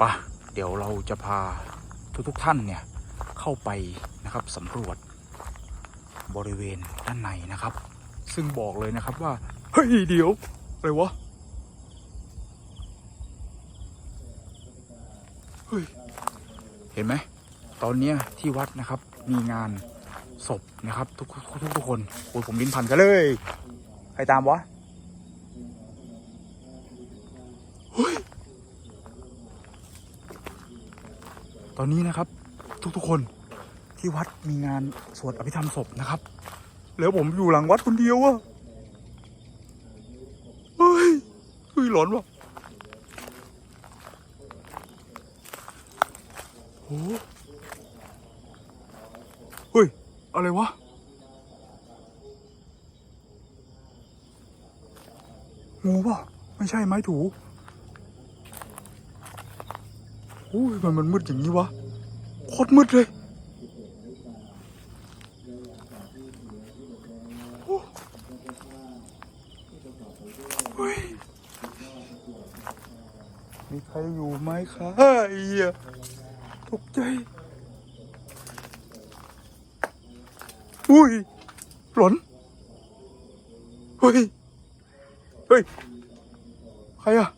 ปะเดี๋ยวเราจะพาทุกๆท่านเนี่ยเข้าไปนะครับสำรวจบริเวณด้านในนะครับ ซึ่งบอกเลยนะครับว่า เฮ้ย เดี๋ยว อะไรวะ เฮ้ย เห็นไหม ตอนเนี้ยที่วัดนะครับมีงานศพนะครับ ทุกทุกทุกคนโอ้ยผมลิ้นพันกันเลย ใครตามวะ เฮ้ย ตอนนี้นะครับ ทุกๆคนที่วัดมีงานสวดอภิธรรมศพนะครับ แล้วผมอยู่หลังวัดคนเดียวอะเฮ้ยเฮ้ยหลอนวะโอ้เฮ้ย อะไรวะงูป่ะไม่ใช่ไม้ถูโอ้ยมันมันมืดอย่างนี้วะ โคตรมืดเลยโอ้เฮ้ยมีใครอยู่ไหมคะไอ้เหี้ยตกใจ อุ้ย หลอน เฮ้ย เฮ้ย ใครอะ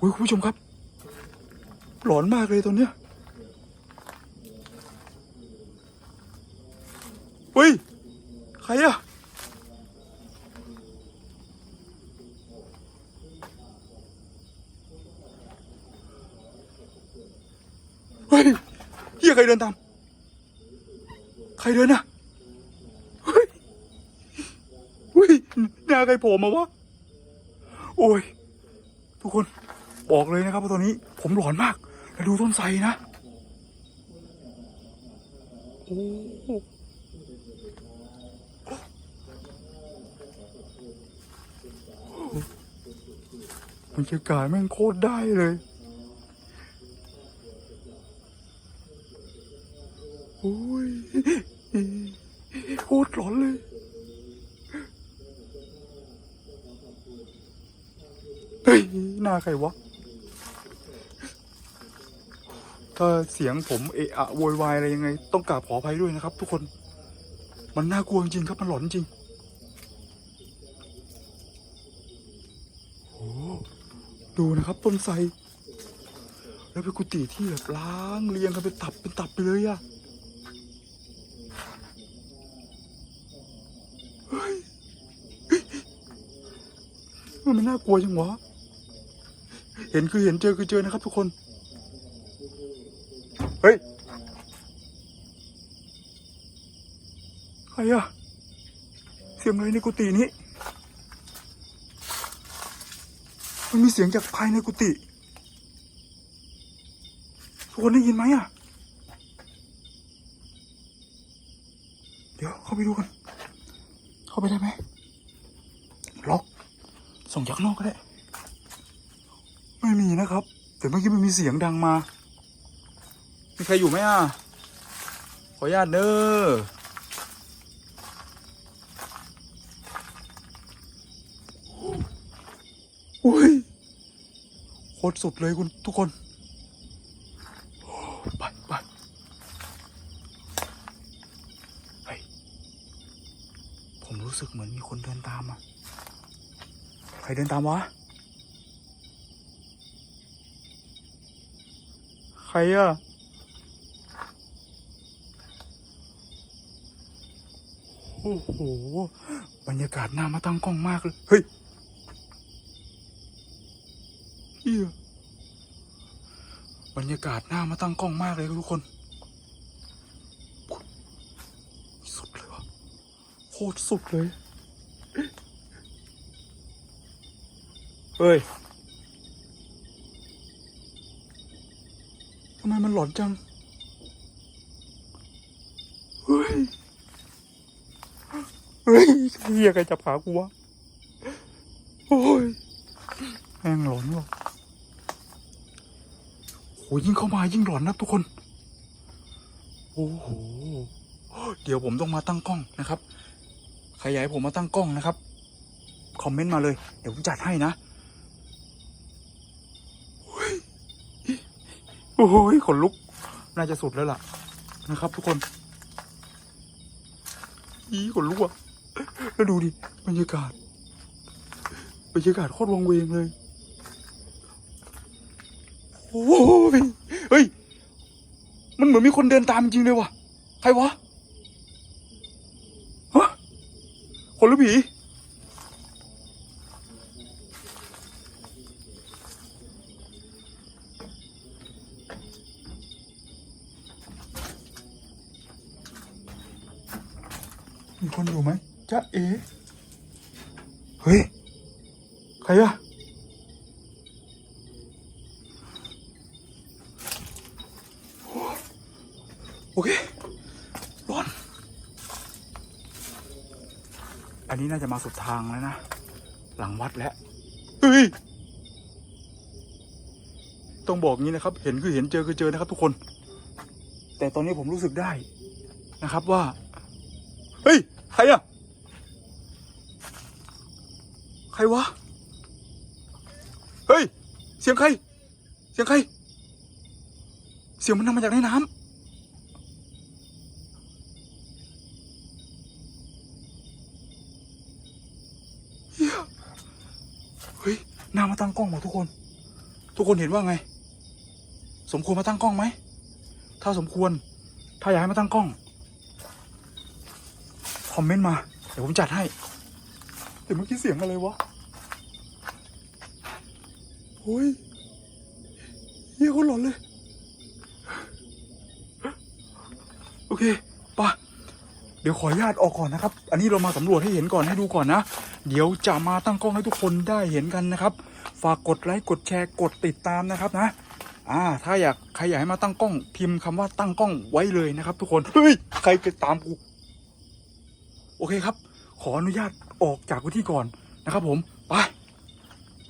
อุ้ยคุณผู้ชมครับ หลอนมากเลยตอนเนี้ยเฮ้ย ใครอะเฮ้ยเฮียใครเดินตาม ใครเดินอะเฮ้ยเฮ้ยหน้าใครโผล่มาวะ โอ้ย ทุกคน บอกเลยนะครับว่าตอนนี้ผมหลอนมากแล้วดูต้นไทรนะโอ้โหบรรยากาศแม่งโคตรได้เลยโอ้ยโคตรหลอนเลยเฮ้ยหน้าใครวะ ถ้าเสียงผมเอะอะโวยวายอะไรยังไง ต้องกราบขออภัยด้วยนะครับ ทุกคน มันน่ากลัวจริงครับ มันหลอนจริงโอ้ดูนะครับ ต้นไทรแล้วเป็นกุฏิที่แบบล้างเรียงกันเป็นตับเป็นตับไปเลยอะเฮ้ยมันไม่น่ากลัวจังวะ เห็นคือเห็นเจอคือเจอนะครับ ทุกคน เฮ้ย ใครอะเสียงอะไรในกุฏินี้ มันมีเสียงจากภายในกุฏิทุกคนได้ยินไหมอะเดี๋ยวเข้าไปดูกัน เข้าไปได้ไหมล็อก ส่งจากนอกก็ได้ ไม่มีนะครับ แต่เมื่อกี้มันมีเสียงดังมา มีใครอยู่ไหมอะ ขออนุญาตเด้ออุ้ยโคตรสุดเลยคุณทุกคน ไปไปเฮ้ย ผมรู้สึกเหมือนมีคนเดินตามอะ ใครเดินตามวะ ใครอะ โอ้โห บรรยากาศน่ามาตั้งกล้องมากเลย เฮ้ยเฮียบรรยากาศน่ามาตั้งกล้องมากเลยทุกคน สุดเลยวะโคตรสุดเลย เฮ้ย ทำไมมันหลอนจัง เฮ้ย เฮ้ยเฮียใครจะพากูวะโอ้ยแม่งหลอนว่ะโหยิ่งเข้ามายิ่งหลอนนะทุกคน โอ้โห เดี๋ยวผมต้องมาตั้งกล้องนะครับขยายผมมาตั้งกล้องนะครับ คอมเมนต์มาเลย เดี๋ยวผมจัดให้นะเฮ้ยโอ้โหขนลุก น่าจะสุดแล้วล่ะ นะครับ ทุกคน อีขนลุกอะ แล้วดูดิบรรยากาศบรรยากาศโคตรวังเวงเลยโอ้ยเฮ้ย มันเหมือนมีคนเดินตามจริงเลยว่ะ ใครวะฮะคนหรือผีมีคนอยู่ไหม จ๊ะเอเฮ้ย ใครอะโอเค ร้อน อันนี้น่าจะมาสุดทางแล้วนะ หลังวัดแล้วเฮ้ย ต้องบอกงี้นะครับ เห็นคือเห็นเจอคือเจอนะครับทุกคน แต่ตอนนี้ผมรู้สึกได้นะครับว่า เฮ้ย ใครอะใค รวะ เฮ้ย เสียงใคร เสียงใคร เสียงมันนำมาจากในน้ำเหี้ยเฮ้ยนามาตั้งกล้องหมดทุกคน ทุกคนเห็นว่าไง สมควรมาตั้งกล้องไหม ถ้าสมควร ถ้าอยากให้มาตั้งกล้อง คอมเมนต์มา เดี๋ยวผมจัดให้ แต่เมื่อกี้เสียงอะไรวะ โอ้ยเฮียคนหลอนเลย โอเคปะเดี๋ยวขออนุญาตออกก่อนนะครับ อันนี้เรามาสำรวจให้เห็นก่อนให้ดูก่อนนะ เดี๋ยวจะมาตั้งกล้องให้ทุกคนได้เห็นกันนะครับ ฝากกดไลค์กดแชร์กดติดตามนะครับนะ อ่า ถ้าอยากใครอยากให้มาตั้งกล้อง พิมพ์คำว่าตั้งกล้องไว้เลยนะครับ ทุกคน เฮ้ย ใครจะตามกู โอเคครับ ขออนุญาตออกจากพื้นที่ก่อนนะครับ ผม ไป